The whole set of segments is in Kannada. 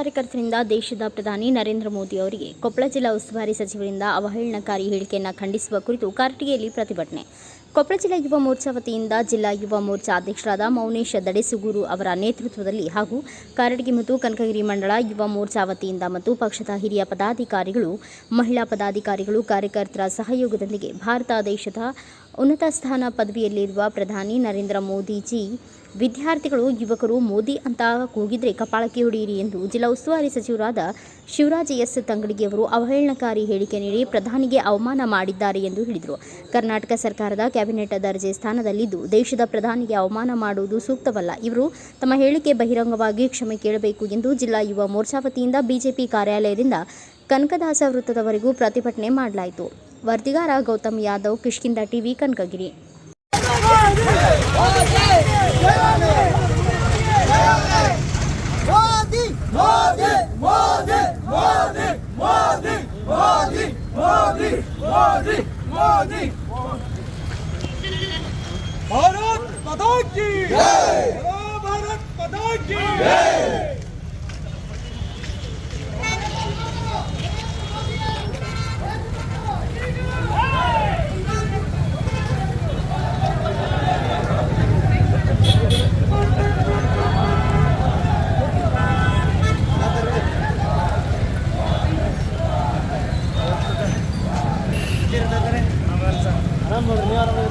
ಕಾರ್ಯಕರ್ತರಿಂದ ದೇಶದ ಪ್ರಧಾನಿ ನರೇಂದ್ರ ಮೋದಿ ಅವರಿಗೆ ಕೊಪ್ಪಳ ಜಿಲ್ಲಾ ಉಸ್ತುವಾರಿ ಸಚಿವರಿಂದ ಅವಹೇಳನಕಾರಿ ಹೇಳಿಕೆಯನ್ನು ಖಂಡಿಸುವ ಕುರಿತು ಕಾರ್ಟಿಗೆಯಲ್ಲಿ ಪ್ರತಿಭಟನೆ. ಕೊಪ್ಪಳ ಜಿಲ್ಲಾ ಯುವ ಮೋರ್ಚಾ ವತಿಯಿಂದ ಜಿಲ್ಲಾ ಯುವ ಮೋರ್ಚಾ ಅಧ್ಯಕ್ಷರಾದ ಮೌನೇಶ ದಡೆಸುಗೂರು ಅವರ ನೇತೃತ್ವದಲ್ಲಿ ಹಾಗೂ ಕಾರಟಗಿ ಮತ್ತು ಕನಕಗಿರಿ ಮಂಡಳ ಯುವ ಮೋರ್ಚಾ ವತಿಯಿಂದ ಮತ್ತು ಪಕ್ಷದ ಹಿರಿಯ ಪದಾಧಿಕಾರಿಗಳು, ಮಹಿಳಾ ಪದಾಧಿಕಾರಿಗಳು, ಕಾರ್ಯಕರ್ತರ ಸಹಯೋಗದೊಂದಿಗೆ ಭಾರತ ದೇಶದ ಉನ್ನತ ಸ್ಥಾನ ಪದವಿಯಲ್ಲಿರುವ ಪ್ರಧಾನಿ ನರೇಂದ್ರ ಮೋದಿಜಿ ವಿದ್ಯಾರ್ಥಿಗಳು, ಯುವಕರು ಮೋದಿ ಅಂತ ಕೂಗಿದ್ರೆ ಕಪಾಳಕ್ಕೆ ಹೊಡೆಯಿರಿ ಎಂದು ಜಿಲ್ಲಾ ಉಸ್ತುವಾರಿ ಸಚಿವರಾದ ಶಿವರಾಜ್ ಎಸ್. ತಂಗಡಿಗೆಯವರು ಅವಹೇಳನಕಾರಿ ಹೇಳಿಕೆ ನೀಡಿ ಪ್ರಧಾನಿಗೆ ಅವಮಾನ ಮಾಡಿದ್ದಾರೆ ಎಂದು ಹೇಳಿದರು. ಕರ್ನಾಟಕ ಸರ್ಕಾರದ ಕ್ಯಾಬಿನೆಟ್ ದರ್ಜೆ ಸ್ಥಾನದಲ್ಲಿದ್ದು, ದೇಶದ ಪ್ರಧಾನಿಗೆ ಅವಮಾನ ಮಾಡುವುದು ಸೂಕ್ತವಲ್ಲ. ಇವರು ತಮ್ಮ ಹೇಳಿಕೆ ಬಹಿರಂಗವಾಗಿ ಕ್ಷಮೆ ಕೇಳಬೇಕು ಎಂದು ಜಿಲ್ಲಾ ಯುವ ಮೋರ್ಚಾ ವತಿಯಿಂದ ಬಿಜೆಪಿ ಕಾರ್ಯಾಲಯದಿಂದ ಕನಕದಾಸ ವೃತ್ತದವರೆಗೂ ಪ್ರತಿಭಟನೆ ಮಾಡಲಾಯಿತು. ವರದಿಗಾರ ಗೌತಮ್ ಯಾದವ್ ಕಿಷ್ಕಿಂದ ಟಿವಿ, ಕನಕಗಿರಿ. भारत माता की भारत माता की ನಾನು ನೋಡಿ ನೀವು ಆರಾಮಾಗಿ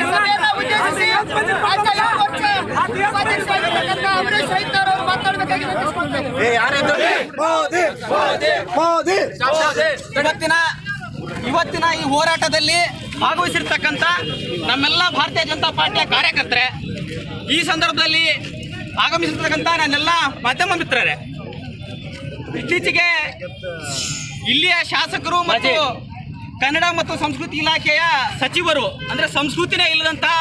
ಇವತ್ತಿನ ಇವತ್ತಿನ ಈ ಹೋರಾಟದಲ್ಲಿ ಭಾಗವಹಿಸಿರ್ತಕ್ಕಂಥ ನಮ್ಮೆಲ್ಲ ಭಾರತೀಯ ಜನತಾ ಪಾರ್ಟಿಯ ಕಾರ್ಯಕರ್ತರೆ ಈ ಸಂದರ್ಭದಲ್ಲಿ ಆಗಮಿಸಿರ್ತಕ್ಕಂಥ ನನ್ನೆಲ್ಲ ಮಾಧ್ಯಮ ಮಿತ್ರರೇ ಇತ್ತೀಚೆಗೆ ಇಲ್ಲಿಯ ಶಾಸಕರು ಮತ್ತು ಕನ್ನಡ ಮತ್ತು ಸಂಸ್ಕೃತಿ ಇಲಾಖೆಯ ಸಚಿವರು ಅಂದ್ರೆ ಸಂಸ್ಕೃತಿನೇ ಇಲ್ಲದಂತಹ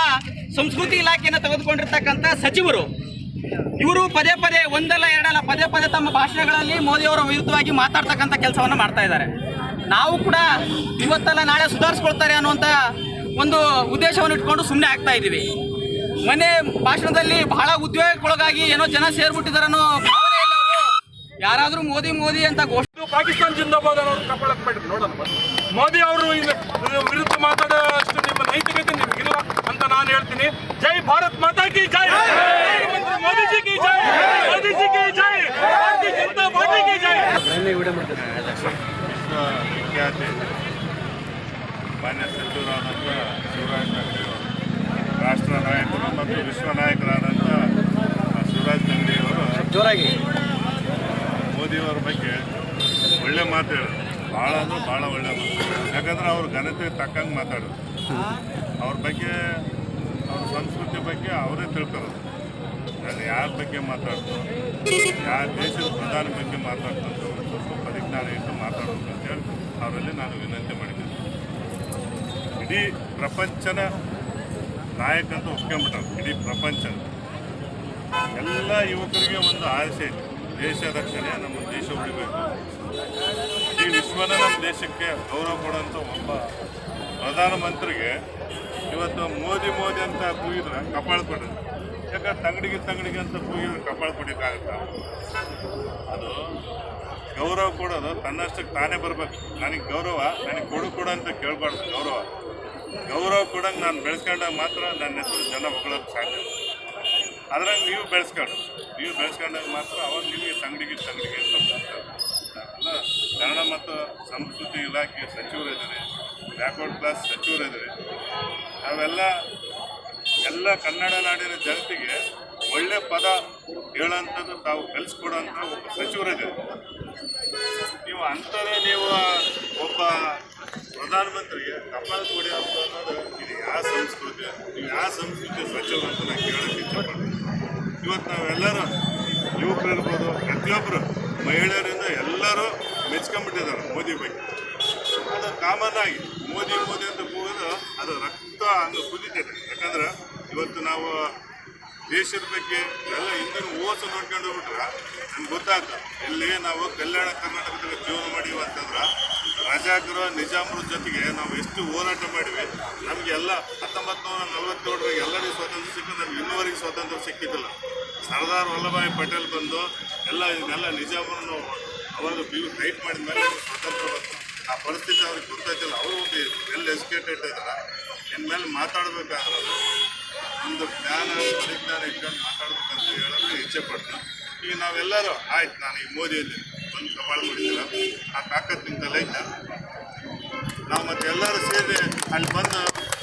ಸಂಸ್ಕೃತಿ ಇಲಾಖೆಯನ್ನು ತೆಗೆದುಕೊಂಡಿರ್ತಕ್ಕಂಥ ಸಚಿವರು, ಇವರು ಪದೇ ಪದೇ ಒಂದಲ್ಲ ಎರಡಲ್ಲ, ಪದೇ ಪದೇ ತಮ್ಮ ಭಾಷಣಗಳಲ್ಲಿ ಮೋದಿಯವರ ವಿರುದ್ಧವಾಗಿ ಮಾತಾಡ್ತಕ್ಕಂಥ ಕೆಲಸವನ್ನು ಮಾಡ್ತಾ ಇದ್ದಾರೆ. ನಾವು ಕೂಡ ಇವತ್ತಲ್ಲ ನಾಳೆ ಸುಧಾರಿಸ್ಕೊಳ್ತಾರೆ ಅನ್ನುವಂಥ ಒಂದು ಉದ್ದೇಶವನ್ನು ಇಟ್ಕೊಂಡು ಸುಮ್ಮನೆ ಆಗ್ತಾ ಇದ್ದೀವಿ. ಮೊನ್ನೆ ಭಾಷಣದಲ್ಲಿ ಬಹಳ ಉದ್ಯೋಗಕ್ಕೊಳಗಾಗಿ ಏನೋ ಜನ ಸೇರ್ಬಿಟ್ಟಿದ್ದಾರೆ ಅನ್ನೋ ಯಾರಾದರೂ ಮೋದಿ ಮೋದಿ ಅಂತ ಘೋಷಣೆ ಪಾಕಿಸ್ತಾನ ಜಿಂದಾಬಾದ್ ಅನ್ನೋದು ನೋಡೋಣ ಮೋದಿ ಅವರು ವಿರುದ್ಧ ಮಾತಾಡೋ ಅಷ್ಟು ನಿಮ್ಮ ನೈತಿಕತೆ ನಿಮಗಿಲ್ಲ ಅಂತ ನಾನು ಹೇಳ್ತೀನಿ ಜೈ! ಭಾರತ್ की जय मोदी जी की जय मोदी जी की जय भारतीय जनता पार्टी की जय ವಿಖ್ಯಾತಿ ಮಾನ್ಯ ಸಚಿವರಾದಂಥ ಶಿವರಾಜ್ ತಂಗಡಿ ರಾಷ್ಟ್ರ ನಾಯಕರು ಮತ್ತು ವಿಶ್ವ ನಾಯಕರಾದಂಥ ಶಿವರಾಜ್ ತಂಗಡಿ ಅವರು ಜೋರಾಗಿ. ಮೋದಿಯವರ ಬಗ್ಗೆ ಒಳ್ಳೆ ಮಾತು ಹೇಳಿದ್ರು ಭಾಳ ಅಂದ್ರೆ ಭಾಳ ಒಳ್ಳೆ ಮಾತು. ಯಾಕಂದ್ರೆ ಅವ್ರ ಘನತೆ ತಕ್ಕಂಗೆ ಮಾತಾಡೋದು. ಅವ್ರ ಬಗ್ಗೆ ಸಂಸ್ಕೃತಿ ಬಗ್ಗೆ ಅವರೇ ತಿಳ್ಕೊಳ್ಳೋದು ನಾನು ಯಾರ ಬಗ್ಗೆ ಮಾತಾಡ್ತು ಯಾವ ದೇಶದ ಪ್ರಧಾನ ಬಗ್ಗೆ ಮಾತಾಡ್ತಂತ ಸ್ವಲ್ಪ ಪರಿಜ್ಞಾನ ಇಟ್ಟು ಮಾತಾಡೋದು ಅಂತೇಳಿ ಅವರಲ್ಲಿ ನಾನು ವಿನಂತಿ ಮಾಡಿದ್ದೀನಿ. ಇಡೀ ಪ್ರಪಂಚನ ನಾಯಕ ಅಂತ ಒಪ್ಕೊಂಡ್ಬಿಟ್ಟಾರೆ ಇಡೀ ಪ್ರಪಂಚ ಎಲ್ಲ ಯುವಕರಿಗೆ ಒಂದು ಆಸೆ ಇದೆ, ದೇಶ ರಕ್ಷಣೆ ನಮ್ಮ ದೇಶ ಉಳಿಬೇಕು. ಇಡೀ ವಿಶ್ವನ ನಮ್ಮ ದೇಶಕ್ಕೆ ಗೌರವ ಕೊಡುವಂಥ ಒಬ್ಬ ಪ್ರಧಾನಮಂತ್ರಿಗೆ ಇವತ್ತು ಮೋದಿ ಮೋದಿ ಅಂತ ಕೂಗಿದ್ರೆ ಕಪಾಳ ಕೊಡ್ರಿ ಯಾಕಂದ್ರೆ ತಂಗಡಿಗೆ ತಂಗಡಿಗೆ ಅಂತ ಕೂಗಿದ್ರೆ ಕಪಾಳ ಕೊಡೋಕ್ಕಾಗುತ್ತಾ ಅದು ಗೌರವ ಕೊಡೋದು ತನ್ನಷ್ಟಕ್ಕೆ ತಾನೇ ಬರಬೇಕು. ನನಗೆ ಗೌರವ, ನನಗೆ ಕೊಡು ಕೊಡು ಅಂತ ಕೇಳ್ಬಾರ್ದು ಗೌರವ. ಗೌರವ ಕೊಡಂಗೆ ನಾನು ಬೆಳೆಸ್ಕೊಂಡಾಗ ಮಾತ್ರ ನನ್ನ ಹೆಸರು ಜನ ಹೊಗಳೋಕ್ಕೆ ಸಾಧ್ಯ. ಅದ್ರಾಗ ನೀವು ಬೆಳೆಸ್ಕೊಂಡು ನೀವು ಬೆಳೆಸ್ಕೊಂಡಾಗ ಮಾತ್ರ ಅವಾಗ ನಿಮಗೆ ತಂಗಡಿಗೆ ತಂಗಡಿಗೆ ಅಂತ. ಅಲ್ಲ, ಕನ್ನಡ ಮತ್ತು ಸಂಸ್ಕೃತಿ ಇಲಾಖೆ ಸಚಿವರಿದ್ದಾರೆ. ಬ್ಯಾಕ್ವರ್ಡ್ ಕ್ಲಾಸ್ ಸಚಿವರಿದ್ದಾರೆ ನಾವೆಲ್ಲ, ಎಲ್ಲ ಕನ್ನಡ ನಾಡಿನ ಜನತೆಗೆ ಒಳ್ಳೆ ಪದ ಹೇಳೋಂಥದ್ದು ತಾವು ಕಲಿಸ್ಕೊಡೋಂಥ ಒಬ್ಬ ಸಚಿವರಿದ್ದಾರೆ ನೀವು ಅಂಥದೇ ನೀವು ಒಬ್ಬ ಪ್ರಧಾನಮಂತ್ರಿಗೆ ಕಪಾಲ ಕೊಡಿ ಅಂತ ಅನ್ನೋದು ಇದು ಯಾವ ಸಂಸ್ಕೃತಿ? ನೀವು ಯಾವ ಸಂಸ್ಕೃತಿ ಸಚಿವರು ಅಂತ ನಾನು ಕೇಳೋಕ್ಕೆ ಇಷ್ಟಪಡ್ತೀನಿ. ಇವತ್ತು ನಾವೆಲ್ಲರೂ ಯುವಕರು ಇರ್ಬೋದು ಪ್ರತಿಯೊಬ್ಬರು ಮಹಿಳೆಯರಿಂದ ಎಲ್ಲರೂ ಮೆಚ್ಕೊಂಡ್ಬಿಟ್ಟಿದ್ದಾರೆ ಮೋದಿ ಬಗ್ಗೆ. ಕಾಮನ್ ಆಗಿ ಮೋದಿ ಮೋದಿ ಅಂತ ಕೂಗೋದು ಅದು ರಕ್ತ ಹಂಗೆ ಕುದಿತೇನೆ ಯಾಕಂದ್ರೆ ಇವತ್ತು ನಾವು ದೇಶದ ಬಗ್ಗೆ ಎಲ್ಲ ಹಿಂದಿನ ಓಸು ನೋಡ್ಕೊಂಡು ಹೋಗ್ಬಿಟ್ರೆ ನಮ್ಗೆ ಗೊತ್ತಾಗ್ತದೆ ಇಲ್ಲಿ ನಾವು ಕಲ್ಯಾಣ ಕರ್ನಾಟಕದಲ್ಲಿ ಜೀವನ ಮಾಡೀವಿ ಅಂತಂದ್ರೆ ರಾಜಾಕರು ನಿಜಾಮರ ಜೊತೆಗೆ ನಾವು ಎಷ್ಟು ಹೋರಾಟ ಮಾಡಿವಿ ನಮಗೆಲ್ಲ ಹತ್ತೊಂಬತ್ತು ನೂರ ನಲವತ್ತೇಳರಾಗ ಎಲ್ಲರಿಗೂ ಸ್ವಾತಂತ್ರ್ಯ ಸಿಕ್ಕಿದ್ರೆ ನಮ್ಗೆ ಇನ್ನೂವರೆಗೆ ಸ್ವಾತಂತ್ರ್ಯ ಸಿಕ್ಕಿದ್ದಿಲ್ಲ. ಸರ್ದಾರ್ ವಲ್ಲಭಾಯಿ ಪಟೇಲ್ ಬಂದು ಎಲ್ಲ ಇದನ್ನೆಲ್ಲ ನಿಜಾಮರನ್ನು ಅವಾಗ ಟೈಟ್ ಮಾಡಿದ ಮೇಲೆ ಸ್ವಾತಂತ್ರ್ಯ ಬಂತು. ಆ ಪರಿಸ್ಥಿತಿ ಅವ್ರಿಗೆ ಗೊತ್ತಾಯ್ತಿಲ್ಲ, ಅವರು ಒಂದು ವೆಲ್ ಎಜುಕೇಟೆಡ್ ಇದ್ದಾರೆ ಇನ್ಮೇಲೆ ಮಾತಾಡಬೇಕಾದ್ರೆ ಒಂದು ಜ್ಞಾನ ಪರಿಜ್ಞಾನ ಇಟ್ಕೊಂಡು ಮಾತಾಡ್ಬೇಕಂತ ಹೇಳೋದು ಇಚ್ಛೆ ಪಡ್ತೀನಿ ಈಗ ನಾವೆಲ್ಲರೂ, ಆಯ್ತು, ನಾನು ಈ ಮೋದಿಯಲ್ಲಿ ಬಂದು ಕಪಾಳ ಮಾಡಿದ್ದೀರ ಆ ತಾಕತ್ತು ನಿಂತಲ್ಲ ಇಲ್ಲ ನಾವು ಮತ್ತೆ ಎಲ್ಲರೂ ಸೇರಿ ಅಲ್ಲಿ ಬಂದು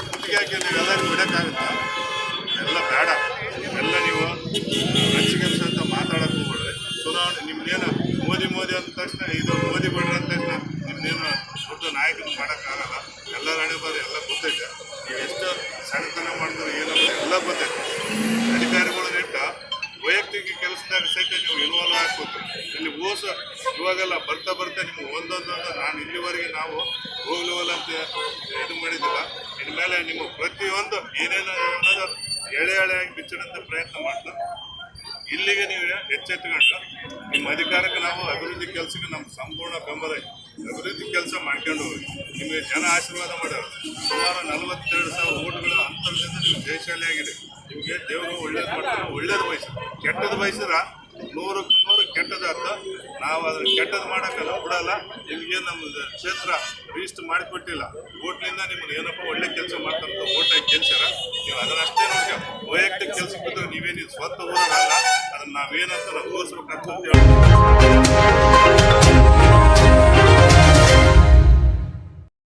ಮುತ್ತಿಗೆ ಹಾಕಿ ನೀವೆಲ್ಲರೂ ಬಿಡೋಕ್ಕಾಗುತ್ತಾ? ಎಲ್ಲ ಬೇಡ. ಎಲ್ಲ ನೀವು ರಚಿಕೆಲ್ಸ ಅಂತ ಮಾತಾಡೋಕೆ ಹೋಗ್ಬೇಡ್ರಿ. ಚುನಾವಣೆ ನಿಮ್ದೇನು ಮೋದಿ ಮೋದಿ ಅಂದ ತಕ್ಷಣ ಇದು ಮೋದಿ ಬಿಡ್ರಿ ನಾಯಕರು ಮಾಡೋಕ್ಕಾಗಲ್ಲ ಎಲ್ಲ ಬಾರಿ ಎಲ್ಲ ಗೊತ್ತೈತೆ. ನೀವು ಎಷ್ಟು ಸಣ್ಣತನ ಮಾಡಿದ್ರೆ ಏನಲ್ಲ ಎಲ್ಲ ಗೊತ್ತೈತೆ. ಅಧಿಕಾರಿಗಳು ಇಟ್ಟ ವೈಯಕ್ತಿಕ ಕೆಲಸದಾಗ ಸಹಿತ ನೀವು ಇನ್ವಾಲ್ವ್ ಆಗ್ಬೋದು ಇಲ್ಲಿ ಓಸ ಇವಾಗೆಲ್ಲ ಬರ್ತಾ ಬರ್ತಾ ನಿಮ್ಗೆ ಒಂದೊಂದೊಂದು ನಾನು ಇಲ್ಲಿವರೆಗೆ ನಾವು ಹೋಗ್ಲಿವಲ್ಲ ಅಂತ ಇದು ಮಾಡಿದ್ದಿಲ್ಲ. ಇನ್ಮೇಲೆ ನಿಮ್ಮ ಪ್ರತಿಯೊಂದು ಏನೇನು ಅನ್ನೋದು ಎಳೆ ಎಳೆಯಾಗಿ ಬಿಚ್ಚಿಡಂತ ಪ್ರಯತ್ನ ಮಾಡ್ತಾರೆ ಇಲ್ಲಿಗೆ ನೀವು ಎಚ್ಚೆತ್ತುಕೊಂಡು ನಿಮ್ಮ ಅಧಿಕಾರಕ್ಕೆ ನಾವು ಅಭಿವೃದ್ಧಿ ಕೆಲಸಕ್ಕೆ ನಮ್ಮ ಸಂಪೂರ್ಣ ಬೆಂಬಲ ಐತೆ ಅಭಿವೃದ್ಧಿ ಕೆಲಸ ಮಾಡ್ಕೊಂಡು ಹೋಗಿ ನಿಮಗೆ ಜನ ಆಶೀರ್ವಾದ ಮಾಡೋರು ಸುಮಾರು ನಲವತ್ತೆರಡು ಸಾವಿರ ಓಟ್ಗಳ ಅಂತರದಿಂದ ನೀವು ಆಗಿದೆ. ನಿಮಗೆ ದೇವರು ಒಳ್ಳೇದು ಮಾಡ್ತಾರೆ ಒಳ್ಳೇದು ಬಯಸ ಕೆಟ್ಟದ್ದು ಬಯಸಿದ್ರ ನೂರು ನೂರು ಅಂತ ನಾವು ಅದನ್ನ ಕೆಟ್ಟದ್ದು ಮಾಡೋಕ್ಕಲ್ಲ, ಬಿಡಲ್ಲ. ನಿಮಗೆ ನಮ್ಮ ಕ್ಷೇತ್ರ ರಿಜಿಸ್ಟರ್ ಮಾಡಿಕೊಟ್ಟಿಲ್ಲ. ಓಟ್ಲಿಂದ ನಿಮ್ಗೆ ಏನಪ್ಪ ಒಳ್ಳೆ ಕೆಲಸ ಮಾಡ್ತಾರಂತ ಓಟ್ ಹಾಕಿ ನೀವು ಅದನ್ನಷ್ಟೇ ನಮಗೆ ವೈಯಕ್ತಿಕ ಕೆಲಸ ಬಿದ್ದರೆ ನೀವೇನು ಸ್ವಂತ ಊರಲ್ಲ? ಅದನ್ನ ನಾವೇನಂತ ನಾವು ತೋರಿಸ್ಬೇಕಂತ ಹೇಳಿ